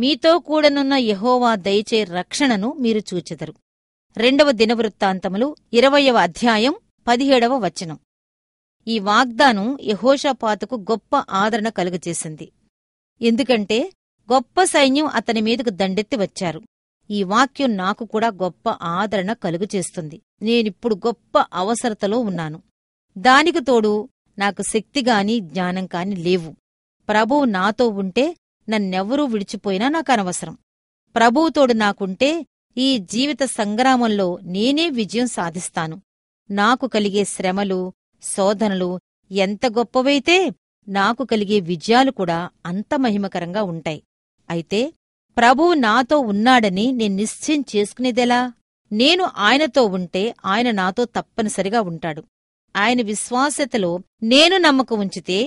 మీతో కూడనున్న యహోవా దయచే రక్షణను మీరు చూచెదరు. రెండవ దినవృత్తాంతములు ఇరవయవ అధ్యాయం పదిహేడవ వచనం. ఈ వాగ్దానం యహోషాపాతుకు గొప్ప ఆదరణ కలుగజేసింది. ఎందుకంటే గొప్ప సైన్యం అతని మీదకు దండెత్తి వచ్చారు. ఈ వాక్యం నాకు కూడా గొప్ప ఆదరణ కలుగుచేస్తుంది నేనిప్పుడు గొప్ప అవసరతలో ఉన్నాను. దానికి తోడు నాకు శక్తిగాని జ్ఞానం కాని లేవు. ప్రభువు నాతో ఉంటే నన్నెవ్వరూ విడిచిపోయినా నాకనవసరం. ప్రభువుతోడు నాకుంటే ఈ జీవిత సంగ్రామంలో నేనే విజయం సాధిస్తాను. నాకు కలిగే శ్రమలు శోధనలు ఎంత గొప్పవైతే నాకు కలిగే విజయాలు కూడా అంత మహిమకరంగా ఉంటాయి. అయితే ప్రభువు నాతో ఉన్నాడని నేను నిశ్చయం చేసుకునేదెలా? నేను ఆయనతో ఉంటే ఆయన నాతో తప్పనిసరిగా ఉంటాడు. ఆయన విశ్వాసతలో నేను నమ్మకం ఉంచితే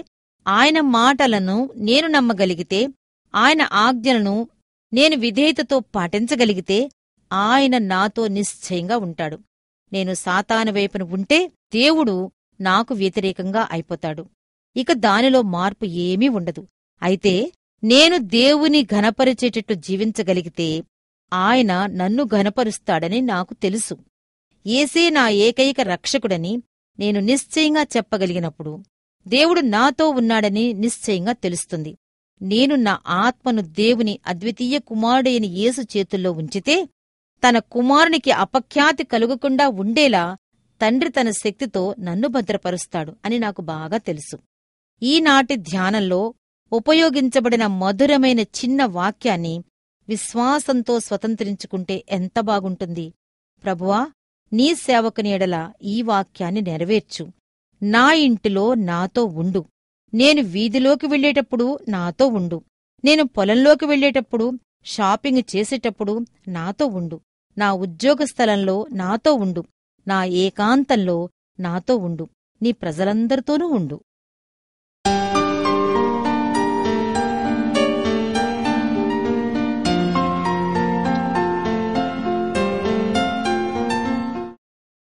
ఆయన మాటలను నేను నమ్మగలిగితే ఆయన ఆజ్ఞలను నేను విధేయతతో పాటించగలిగితే ఆయన నాతో నిశ్చయంగా ఉంటాడు. నేను సాతాను వైపున ఉంటే దేవుడు నాకు వ్యతిరేకంగా అయిపోతాడు. ఇక దానిలో మార్పు ఏమీ ఉండదు. అయితే నేను దేవుని ఘనపరిచేటట్టు జీవించగలిగితే ఆయన నన్ను ఘనపరుస్తాడని నాకు తెలుసు. ఏసే నా ఏకైక రక్షకుడని నేను నిశ్చయంగా చెప్పగలిగినప్పుడు దేవుడు నాతో ఉన్నాడని నిశ్చయంగా తెలుస్తుంది. నేను నా ఆత్మను దేవుని అద్వితీయ కుమారుడైన యేసు చేతుల్లో ఉంచితే తన కుమారునికి అపఖ్యాతి కలుగకుండా ఉండేలా తండ్రి తన శక్తితో నన్ను భద్రపరుస్తాడు అని నాకు బాగా తెలుసు. ఈనాటి ధ్యానంలో ఉపయోగించబడిన మధురమైన చిన్న వాక్యాన్ని విశ్వాసంతో స్వతంత్రించుకుంటే ఎంత బాగుంటుంది. ప్రభువా నీ సేవకుని ఎడల ఈ వాక్యాన్ని నెరవేర్చు. నా ఇంటిలో నాతో ఉండు. నేను వీధిలోకి వెళ్ళేటప్పుడు నాతో ఉండు. నేను పొలంలోకి వెళ్ళేటప్పుడు షాపింగ్ చేసేటప్పుడు నాతో ఉండు. నా ఉద్యోగ స్థలంలో నాతో ఉండు. నా ఏకాంతంలో నాతో ఉండు. నీ ప్రజలందరితోనూ ఉండు.